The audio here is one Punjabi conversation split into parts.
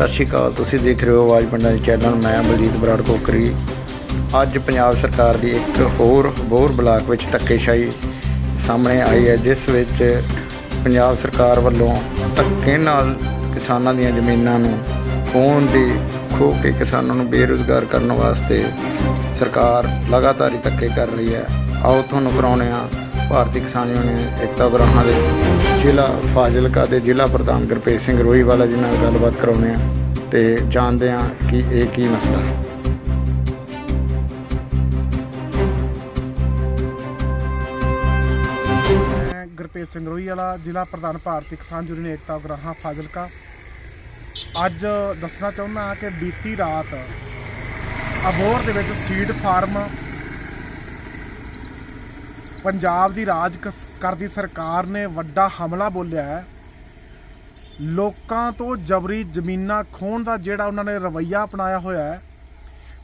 ਸਤਿ ਸ਼੍ਰੀ ਅਕਾਲ। ਤੁਸੀਂ ਦੇਖ ਰਹੇ ਹੋ ਆਵਾਜ਼ ਪਿੰਡਾਂ ਦੇ ਚੈਨਲ ਮੈਂ ਬਲਜੀਤ ਬਰਾੜ ਕੋਕਰੀ। ਅੱਜ ਪੰਜਾਬ ਸਰਕਾਰ ਦੀ ਇੱਕ ਹੋਰ ਬੋਰ ਬਲਾਕ ਵਿੱਚ ਧੱਕੇਸ਼ਾਹੀ ਸਾਹਮਣੇ ਆਈ ਹੈ, ਜਿਸ ਵਿੱਚ ਪੰਜਾਬ ਸਰਕਾਰ ਵੱਲੋਂ ਧੱਕੇ ਨਾਲ ਕਿਸਾਨਾਂ ਦੀਆਂ ਜ਼ਮੀਨਾਂ ਨੂੰ ਖੋਣ ਦੀ ਖੋਹ ਕੇ ਕਿਸਾਨਾਂ ਨੂੰ ਬੇਰੁਜ਼ਗਾਰ ਕਰਨ ਵਾਸਤੇ ਸਰਕਾਰ ਲਗਾਤਾਰ ਹੀ ਧੱਕੇ ਕਰ ਰਹੀ ਹੈ। ਆਓ ਤੁਹਾਨੂੰ ਕਰਾਉਂਦੇ ਹਾਂ ਭਾਰਤੀ ਕਿਸਾਨ ਯੂਨੀਅਨ ਏਕਤਾ ਉਗਰਾਹਾਂ ਦੇ ਜ਼ਿਲ੍ਹਾ ਫਾਜ਼ਿਲਕਾ ਦੇ ਜ਼ਿਲ੍ਹਾ ਪ੍ਰਧਾਨ ਗੁਰਪ੍ਰੀਤ ਸਿੰਘ ਰੋਹੀਵਾਲਾ ਜੀ ਨਾਲ ਗੱਲਬਾਤ ਕਰਾਉਂਦੇ ਹਾਂ ਤੇ ਜਾਣਦੇ ਹਾਂ ਕਿ ਇਹ ਕੀ ਮਸਲਾ ਹੈ। ਮੈਂ ਗੁਰਪ੍ਰੀਤ ਸਿੰਘ ਰੋਹੀ ਵਾਲਾ, ਜ਼ਿਲ੍ਹਾ ਪ੍ਰਧਾਨ ਭਾਰਤੀ ਕਿਸਾਨ ਯੂਨੀਅਨ ਏਕਤਾ ਉਗਰਾਹਾਂ, ਫਾਜ਼ਿਲਕਾ। ਅੱਜ ਦੱਸਣਾ ਚਾਹੁੰਦਾ ਹਾਂ ਕਿ ਬੀਤੀ ਰਾਤ ਅਬੋਹਰ ਦੇ ਵਿੱਚ ਸੀਡ ਫਾਰਮ ਪੰਜਾਬ ਦੀ ਰਾਜ ਕਸ- ਕਰਦੀ ਸਰਕਾਰ ਨੇ ਵੱਡਾ ਹਮਲਾ ਬੋਲਿਆ ਹੈ। ਲੋਕਾਂ ਤੋਂ ਜਬਰੀ ਜ਼ਮੀਨਾਂ ਖੋਹਣ ਦਾ ਜਿਹੜਾ ਉਹਨਾਂ ਨੇ ਰਵੱਈਆ ਅਪਣਾਇਆ ਹੋਇਆ ਹੈ,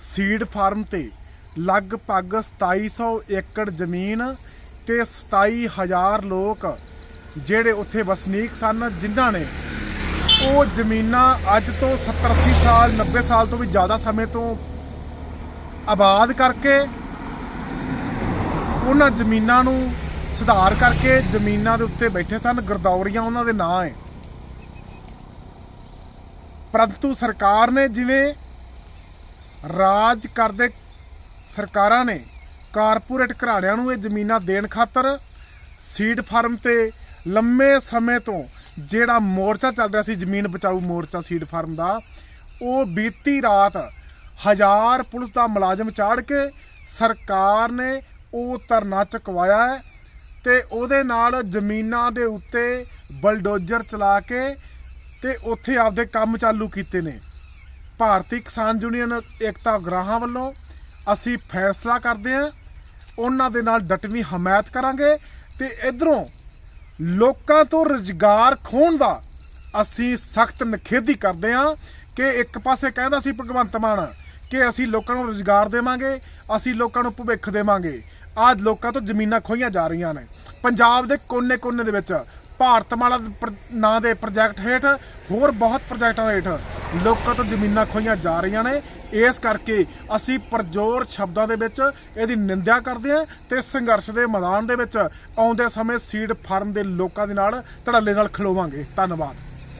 ਸੀਡ ਫਾਰਮ ਤੇ ਲਗਭਗ 2700 ਏਕੜ ਜ਼ਮੀਨ ਤੇ 27000 ਲੋਕ ਜਿਹੜੇ ਉੱਥੇ ਵਸਨੀਕ ਸਨ, ਜਿਨ੍ਹਾਂ ਨੇ ਉਹ ਜ਼ਮੀਨਾਂ ਅੱਜ ਤੋਂ 70 80 ਸਾਲ 90 ਸਾਲ ਤੋਂ ਵੀ ਜ਼ਿਆਦਾ ਸਮੇਂ ਤੋਂ ਆਬਾਦ ਕਰਕੇ ਉਹਨਾਂ ਜ਼ਮੀਨਾਂ ਨੂੰ ਸੁਧਾਰ ਕਰਕੇ ਜ਼ਮੀਨਾਂ ਦੇ ਉੱਤੇ ਬੈਠੇ ਸਨ। ਗਰਦੌਰੀਆਂ ਉਹਨਾਂ ਦੇ ਨਾਂ ਹੈ। ਪਰੰਤੂ ਸਰਕਾਰ ਨੇ ਜਿਵੇਂ ਰਾਜ ਕਰਦੇ ਸਰਕਾਰਾਂ ਨੇ ਕਾਰਪੋਰੇਟ ਘਰਾਣਿਆਂ ਨੂੰ ਇਹ ਜ਼ਮੀਨਾਂ ਦੇਣ ਖਾਤਰ ਸੀਡ ਫਾਰਮ ਤੇ ਲੰਮੇ ਸਮੇਂ ਤੋਂ ਜਿਹੜਾ ਮੋਰਚਾ ਚੱਲ ਰਿਹਾ ਸੀ, ਜ਼ਮੀਨ ਬਚਾਊ ਮੋਰਚਾ ਸੀਡ ਫਾਰਮ ਦਾ, ਉਹ ਬੀਤੀ ਰਾਤ ਹਜ਼ਾਰ ਪੁਲਿਸ ਦਾ ਮੁਲਾਜ਼ਮ ਚਾੜ ਕੇ ਸਰਕਾਰ ਨੇ ਉਹ ਧਰਨਾ ਚੁਕਵਾਇਆ ਹੈ ਤੇ ਉਹਦੇ ਨਾਲ ਜ਼ਮੀਨਾਂ ਦੇ ਉੱਤੇ ਬਲਡੋਜ਼ਰ ਚਲਾ ਕੇ ਤੇ ਉੱਥੇ ਆਪਦੇ ਕੰਮ ਚਾਲੂ ਕੀਤੇ ਨੇ। ਭਾਰਤੀ ਕਿਸਾਨ ਯੂਨੀਅਨ ਏਕਤਾ ਗ੍ਰਾਹਾਂ ਵੱਲੋਂ ਅਸੀਂ ਫੈਸਲਾ ਕਰਦੇ ਹਾਂ, ਉਹਨਾਂ ਦੇ ਨਾਲ ਡਟਵੀਂ ਹਮਾਇਤ ਕਰਾਂਗੇ ਤੇ ਇਧਰੋਂ ਲੋਕਾਂ ਤੋਂ ਰੁਜ਼ਗਾਰ ਖੋਹਣ ਦਾ ਅਸੀਂ ਸਖਤ ਨਖੇਧੀ ਕਰਦੇ ਹਾਂ ਕਿ ਇੱਕ ਪਾਸੇ ਕਹਿੰਦਾ ਸੀ ਭਗਵੰਤ ਮਾਨ ਕਿ ਅਸੀਂ ਲੋਕਾਂ ਨੂੰ ਰੁਜ਼ਗਾਰ ਦੇਵਾਂਗੇ, ਅਸੀਂ ਲੋਕਾਂ ਨੂੰ ਭਵਿੱਖ ਦੇਵਾਂਗੇ। ਆਜ ਲੋਕਾਂ ਤੋਂ ਜ਼ਮੀਨਾਂ ਖੋਹੀਆਂ ਜਾ ਰਹੀਆਂ ਨੇ। ਪੰਜਾਬ ਦੇ ਕੋਨੇ-ਕੋਨੇ ਦੇ ਵਿੱਚ ਭਾਰਤਮਾਲਾ ਪ੍ਰ- ਨਾਂ ਦੇ ਪ੍ਰੋਜੈਕਟ ਹੇਠ ਹੋਰ ਬਹੁਤ ਪ੍ਰੋਜੈਕਟਾਂ ਹੇਠ ਲੋਕਾਂ ਤੋਂ ਜ਼ਮੀਨਾਂ ਖੋਹੀਆਂ ਜਾ ਰਹੀਆਂ ਨੇ। ਇਸ ਕਰਕੇ ਅਸੀਂ ਪਰਜੋਰ ਸ਼ਬਦਾਂ ਦੇ ਵਿੱਚ ਇਹਦੀ ਨਿੰਦਿਆ ਕਰਦੇ ਹਾਂ ਤੇ ਸੰਘਰਸ਼ ਦੇ ਮੈਦਾਨ ਦੇ ਵਿੱਚ ਆਉਂਦੇ ਸਮੇਂ ਸੀਡ ਫਾਰਮ ਦੇ ਲੋਕਾਂ ਦੇ ਨਾਲ ਧੜੱਲੇ ਨਾਲ ਖਲੋਵਾਂਗੇ। ਧੰਨਵਾਦ।